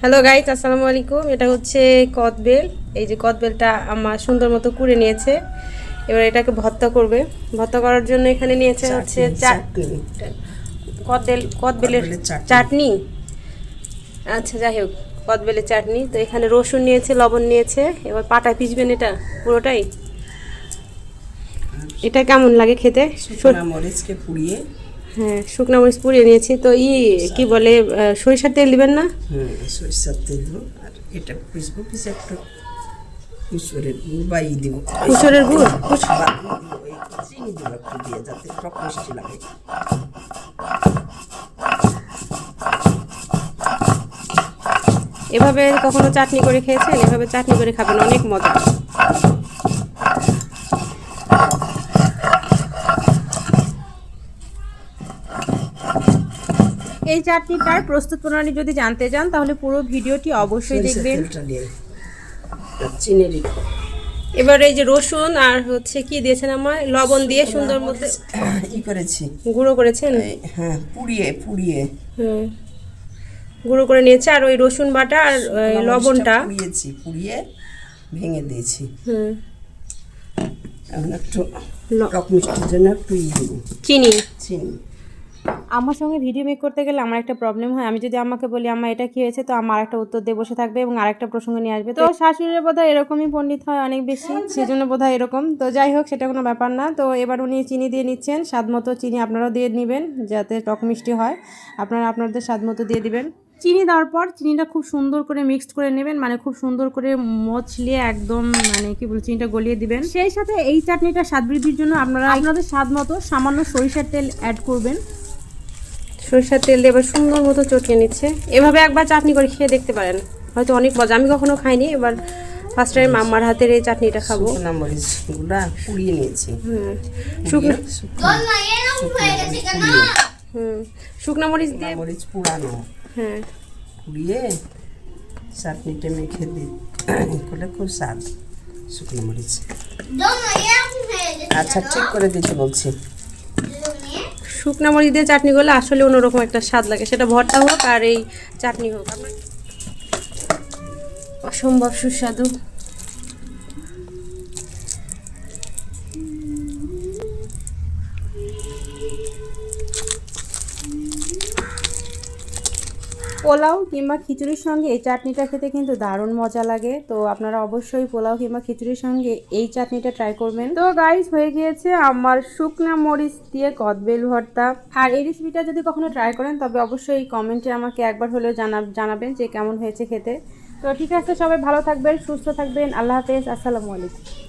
Hello guys আসসালামু আলাইকুম। এটা হচ্ছে কদবেল। এই যে কদবেলটা আমার সুন্দর মতো কুড়ে নিয়েছে। এবার এটাকে ভর্তা করবে। ভর্তা করার জন্য এখানে নিয়েছে হচ্ছে কদবেল কদবেলের চাটনি। চাটনি। আচ্ছা যাই হোক কদবেলের চাটনি। তো এখানে রসুন নিয়েছে লবণ নিয়েছে। এবার পাটায় পিসবেন এটা পুরোটাই? এটা কেমন লাগে খেতে? মরিচকে পুড়িয়ে হ্যাঁ শুকনো মরিচ পুড়িয়ে নিয়েছি। তো ই কি বলে সরিষার তেল দিবেন না? হুম সরিষার তেল দেবো। আর এটা পিসবো পিসে একটু কুসুরের গুড় বা ই দিব। কুসুরের গুড়? চিনি দিব একটু দিয়ে যাতে টক মিষ্টি লাগে। এভাবে কখনো চাটনি করে খেয়েছেন? এভাবে চাটনি করে খাবেন অনেক মজা। এই চাটনিটার প্রস্তুত প্রণালী যদি জানতে চান তাহলে পুরো ভিডিওটি অবশ্যই দেখবেন। এবার এই যে রসুন আর হচ্ছে কি দিয়েছেন আমার লবণ দিয়ে সুন্দর মতো ই করেছি। গুঁড়ো করেছেন? হ্যাঁ পুড়িয়ে পুড়িয়ে। হুম। গুঁড়ো করে নিয়েছে আর ওই রসুন বাটা আর লবণটা পুড়িয়েছি পুড়িয়ে ভেঙে দিয়েছি। হুম। এখন একটু টক মিষ্টির জন্য একটু চিনি। চিনি। আমার সঙ্গে ভিডিও মেক করতে গেলে আমার একটা প্রবলেম হয়। আমি যদি আমাকে বলি আমার এটা কি হয়েছে? তো আমার একটা উত্তর দিয়ে বসে থাকবে এবং আরেকটা প্রসঙ্গ নিয়ে আসবে। তো শাশুড়ির বোধহয় এরকমই পণ্ডিত হয় অনেক বেশি। সেজন্য বোধহয় এরকম। তো যাই হোক সেটা কোনো ব্যাপার না। তো এবার উনি চিনি দিয়ে নিচ্ছেন। স্বাদ মতো চিনি আপনারাও দিয়ে নেবেন যাতে টক মিষ্টি হয়। আপনারা আপনাদের স্বাদ মতো দিয়ে দিবেন। চিনি দেওয়ার পর চিনিটা খুব সুন্দর করে মিক্সড করে নেবেন। মানে খুব সুন্দর করে মছলিয়ে একদম মানে কি বল চিনিটা গলিয়ে দিবেন। সেই সাথে এই চাটনিটা স্বাদ বৃদ্ধির জন্য আপনারা আপনাদের স্বাদ মতো সামান্য সরিষার তেল অ্যাড করবেন। সরিষার তেল দিয়ে এবার সুন্দর মতো চটকে নিচ্ছে। এভাবে একবার চাটনি করে খেয়ে দেখতে পারেন। হয়তো অনেক মজা। আমি কখনো খাইনি এবার ফার্স্ট টাইম আমার হাতের এই চাটনিটা খাব। শুকনা পুড়িয়ে নিয়েছি। হুম শুকনো শুকনো মরিচ দিয়ে মরিচ পুড়ানো। হ্যাঁ। পুড়িয়ে চাটনিটা মেখে দিই। করলে খুব স্বাদ শুকনো মরিচ। আচ্ছা ঠিক করে দিতে বলছি। শুকনো মরিচ দিয়ে চাটনি করলে আসলে অন্যরকম একটা স্বাদ লাগে। সেটা ভর্তা হোক আর এই চাটনি হোক। অসম্ভব সুস্বাদু। পোলাও কিংবা খিচুড়ির সঙ্গে এই চাটনিটা খেতে কিন্তু দারুণ মজা লাগে। তো আপনারা অবশ্যই পোলাও কিংবা খিচুড়ির সঙ্গে এই চাটনিটা ট্রাই করবেন। তো গাইস হয়ে গিয়েছে আমার শুকনা মরিচ দিয়ে কদবেল ভর্তা। আর এই রেসিপিটা যদি কখনো ট্রাই করেন, তবে অবশ্যই কমেন্টে আমাকে একবার হলেও জানা জানাবেন যে কেমন হয়েছে খেতে। তো ঠিক আছে, সবাই ভালো থাকবেন, সুস্থ থাকবেন। আল্লাহ হাফেজ, আসসালামু আলাইকুম।